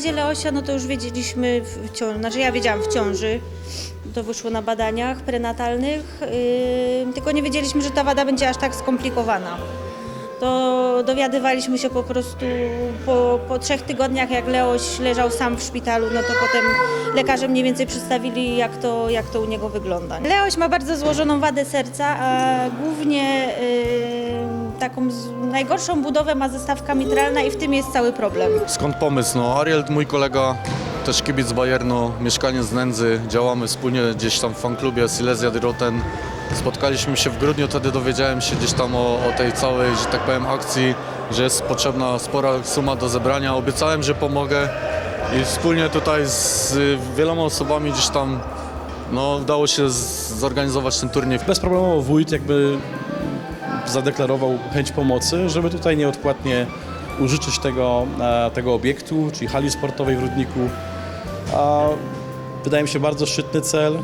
przyjęcie Leosia, no to już wiedzieliśmy w ciąży, znaczy ja wiedziałam w ciąży, to wyszło na badaniach prenatalnych, yy, tylko nie wiedzieliśmy, że ta wada będzie aż tak skomplikowana. To dowiadywaliśmy się po prostu po, po trzech tygodniach, jak Leoś leżał sam w szpitalu, no to potem lekarze mniej więcej przedstawili, jak to, jak to u niego wygląda. Leoś ma bardzo złożoną wadę serca, a głównie yy, taką z, najgorszą budowę ma zestawka mitralna i w tym jest cały problem. Skąd pomysł? No Ariel, mój kolega, też kibic Bayernu, mieszkaniec z Nędzy, działamy wspólnie gdzieś tam w fanklubie Silesia Roten. Spotkaliśmy się w grudniu, wtedy dowiedziałem się gdzieś tam o, o tej całej, że tak powiem, akcji, że jest potrzebna spora suma do zebrania. Obiecałem, że pomogę i wspólnie tutaj z wieloma osobami gdzieś tam no, udało się zorganizować ten turniej. Bezproblemowo wójt jakby zadeklarował chęć pomocy, żeby tutaj nieodpłatnie użyczyć tego, e, tego obiektu, czyli hali sportowej w Rudniku. Wydaje mi się bardzo szczytny cel.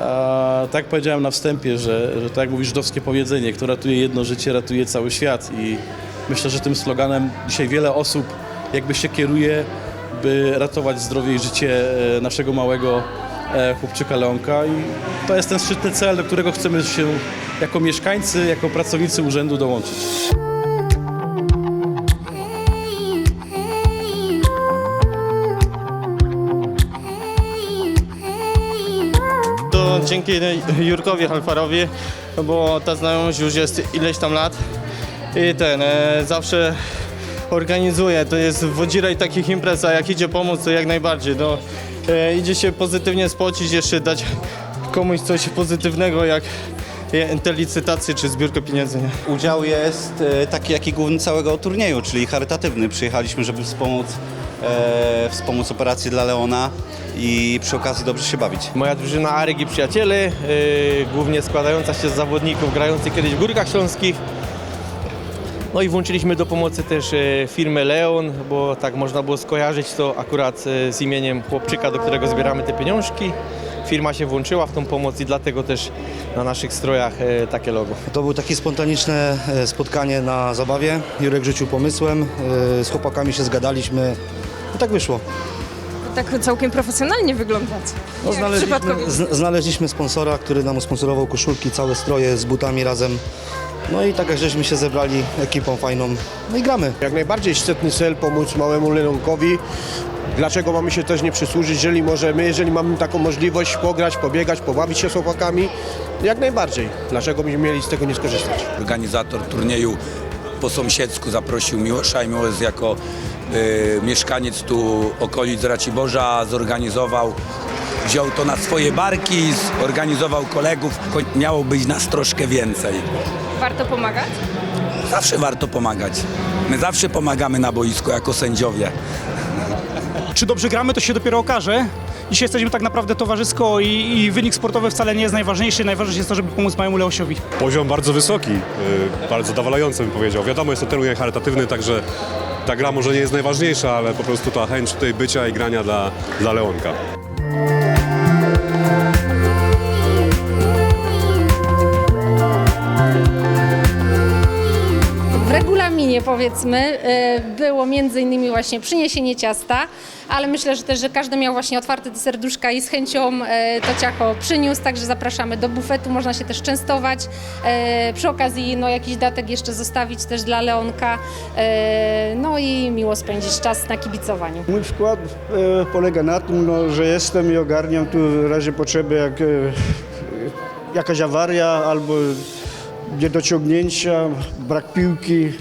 A, tak jak powiedziałem na wstępie, że, że tak jak mówi żydowskie powiedzenie, kto ratuje jedno życie, ratuje cały świat i myślę, że tym sloganem dzisiaj wiele osób jakby się kieruje, by ratować zdrowie i życie e, naszego małego e, chłopczyka Leonka i to jest ten szczytny cel, do którego chcemy się jako mieszkańcy, jako pracownicy urzędu dołączyć. To dzięki Jurkowi Halfarowi, bo ta znajomość już jest ileś tam lat i ten e, zawsze organizuje. To jest wodziraj takich imprez, a jak idzie pomóc, to jak najbardziej. No, e, idzie się pozytywnie spocić, jeszcze dać komuś coś pozytywnego, jak e, te licytacje czy zbiórkę pieniędzy. Nie? Udział jest e, taki, jak i główny całego turnieju, czyli charytatywny. Przyjechaliśmy, żeby wspomóc, e, wspomóc operację dla Leona i przy okazji dobrze się bawić. Moja drużyna Aryg i Przyjaciele, yy, głównie składająca się z zawodników grających kiedyś w Górkach Śląskich. No i włączyliśmy do pomocy też yy, firmę Leon, bo tak można było skojarzyć to akurat yy, z imieniem chłopczyka, do którego zbieramy te pieniążki. Firma się włączyła w tą pomoc i dlatego też na naszych strojach yy, takie logo. To było takie spontaniczne e, spotkanie na zabawie. Jurek rzucił pomysłem, e, z chłopakami się zgadaliśmy i tak wyszło. Tak całkiem profesjonalnie wyglądacie. No, znaleźliśmy, znaleźliśmy sponsora, który nam sponsorował koszulki, całe stroje z butami razem. No i tak jak żeśmy się zebrali ekipą fajną, no i gramy. Jak najbardziej szczytny cel pomóc małemu Lenonkowi. Dlaczego mamy się też nie przysłużyć, jeżeli możemy, jeżeli mamy taką możliwość pograć, pobiegać, pobawić się z chłopakami? Jak najbardziej. Dlaczego byśmy mieli z tego nie skorzystać? Organizator turnieju po sąsiedzku zaprosił Miłosza i Miłosz jako y, mieszkaniec tu okolic Raciborza zorganizował, wziął to na swoje barki, zorganizował kolegów, Ko- miało być nas troszkę więcej. Warto pomagać? Zawsze warto pomagać. My zawsze pomagamy na boisku jako sędziowie. Czy dobrze gramy, to się dopiero okaże. Dzisiaj jesteśmy tak naprawdę towarzysko i, i wynik sportowy wcale nie jest najważniejszy. Najważniejsze jest to, żeby pomóc małemu Leosiowi. Poziom bardzo wysoki, y, bardzo zadowalający bym powiedział. Wiadomo, jest to turniej charytatywny, także ta gra może nie jest najważniejsza, ale po prostu ta chęć tutaj bycia i grania dla, dla Leonka. Regulaminie powiedzmy e, było między innymi właśnie przyniesienie ciasta, ale myślę, że też, że każdy miał właśnie otwarte te serduszka i z chęcią e, to ciacho przyniósł, także zapraszamy do bufetu, można się też częstować. E, Przy okazji no, jakiś datek jeszcze zostawić też dla Leonka, no i miło spędzić czas na kibicowaniu. Mój wkład polega na tym, no, że jestem i ogarniam tu w razie potrzeby jak jakaś awaria albo niedociągnięcia, brak piłki.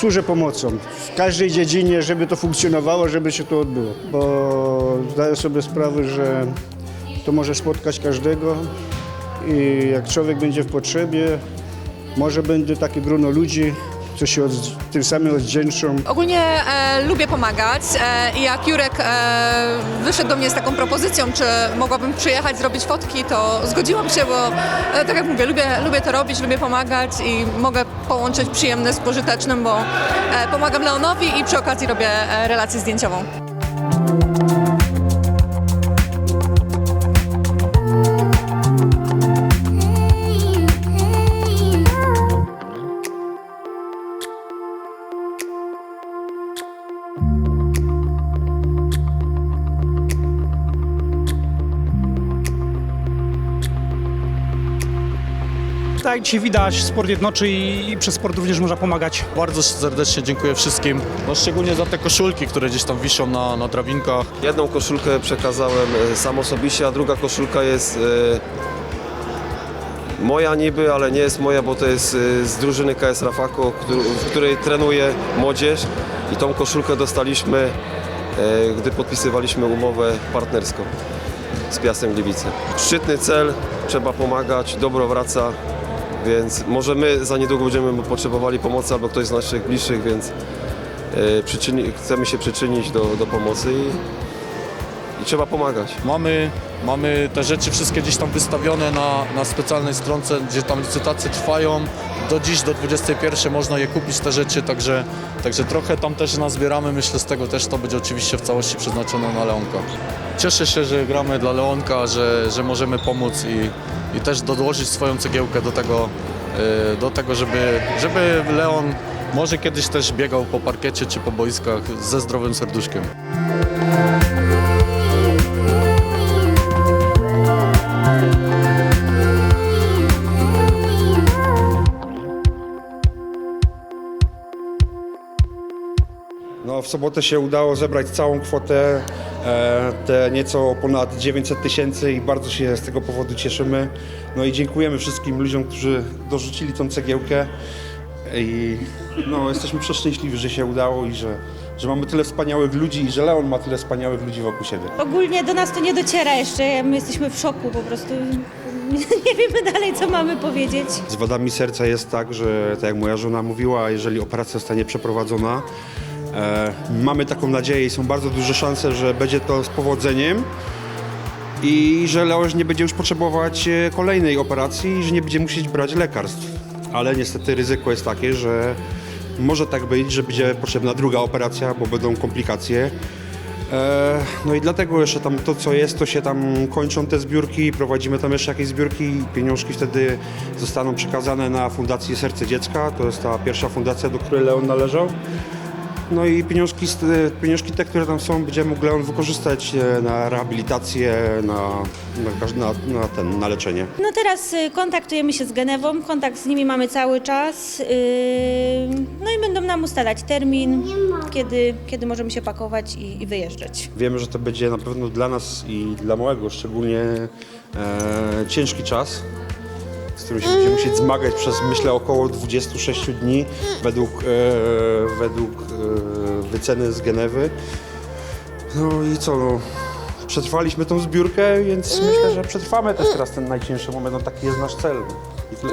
Służę pomocą w każdej dziedzinie, żeby to funkcjonowało, żeby się to odbyło, bo zdaję sobie sprawę, że to może spotkać każdego i jak człowiek będzie w potrzebie, może będzie takie grono ludzi, co się od, tym samym odwdzięczą. Ogólnie e, lubię pomagać e, i jak Jurek e, wyszedł do mnie z taką propozycją, czy mogłabym przyjechać, zrobić fotki, to zgodziłam się, bo e, tak jak mówię, lubię, lubię to robić, lubię pomagać i mogę połączyć przyjemne z pożytecznym, bo e, pomagam Leonowi i przy okazji robię e, relację zdjęciową. Tak jak dzisiaj widać, sport jednoczy i, i przez sport również można pomagać. Bardzo serdecznie dziękuję wszystkim, no szczególnie za te koszulki, które gdzieś tam wiszą na, na drabinkach. Jedną koszulkę przekazałem e, sam osobiście, a druga koszulka jest e, moja niby, ale nie jest moja, bo to jest e, z drużyny KS Rafako, któr- w której trenuję młodzież i tą koszulkę dostaliśmy, e, gdy podpisywaliśmy umowę partnerską z Piastem Gliwice. Szczytny cel, trzeba pomagać, dobro wraca, więc może my za niedługo będziemy potrzebowali pomocy albo ktoś z naszych bliższych, więc e, przyczyni, chcemy się przyczynić do, do pomocy i, i trzeba pomagać. Mamy, mamy te rzeczy wszystkie gdzieś tam wystawione na, na specjalnej stronce, gdzie tam licytacje trwają. Do dziś, do 21 można je kupić te rzeczy, także, także trochę tam też nazbieramy. Myślę z tego też to będzie oczywiście w całości przeznaczone na Leonka. Cieszę się, że gramy dla Leonka, że, że możemy pomóc i, i też dołożyć swoją cegiełkę do tego, e, do tego żeby, żeby Leon może kiedyś też biegał po parkiecie czy po boiskach ze zdrowym serduszkiem. No, w sobotę się udało zebrać całą kwotę, te nieco ponad 900 tysięcy i bardzo się z tego powodu cieszymy. No i dziękujemy wszystkim ludziom, którzy dorzucili tą cegiełkę i no, jesteśmy przeszczęśliwi, że się udało i że, że mamy tyle wspaniałych ludzi i że Leon ma tyle wspaniałych ludzi wokół siebie. Ogólnie do nas to nie dociera jeszcze, my jesteśmy w szoku po prostu. Nie wiemy dalej, co mamy powiedzieć. Z wadami serca jest tak, że tak jak moja żona mówiła, jeżeli operacja zostanie przeprowadzona, e, mamy taką nadzieję i są bardzo duże szanse, że będzie to z powodzeniem i że Leoś nie będzie już potrzebować e, kolejnej operacji i że nie będzie musieć brać lekarstw. Ale niestety ryzyko jest takie, że może tak być, że będzie potrzebna druga operacja, bo będą komplikacje. E, No i dlatego jeszcze tam to, co jest, to się tam kończą te zbiórki, prowadzimy tam jeszcze jakieś zbiórki i pieniążki wtedy zostaną przekazane na Fundację Serce Dziecka. To jest ta pierwsza fundacja, do której Leon należał. No i pieniążki, pieniążki te, które tam są, będzie mógł Leon wykorzystać e, na rehabilitację, na, na, na, na, ten, na leczenie. No teraz y, kontaktujemy się z Genewą, kontakt z nimi mamy cały czas. Yy, No i będą nam ustalać termin, kiedy, kiedy możemy się pakować i, i wyjeżdżać. Wiemy, że to będzie na pewno dla nas i dla małego szczególnie e, ciężki czas, z którym się będziemy musieć zmagać przez myślę około 26 dni według, e, według e, wyceny z Genewy. No i co, no, przetrwaliśmy tą zbiórkę, więc myślę, że przetrwamy też teraz ten najcięższy moment, no taki jest nasz cel. I tyle.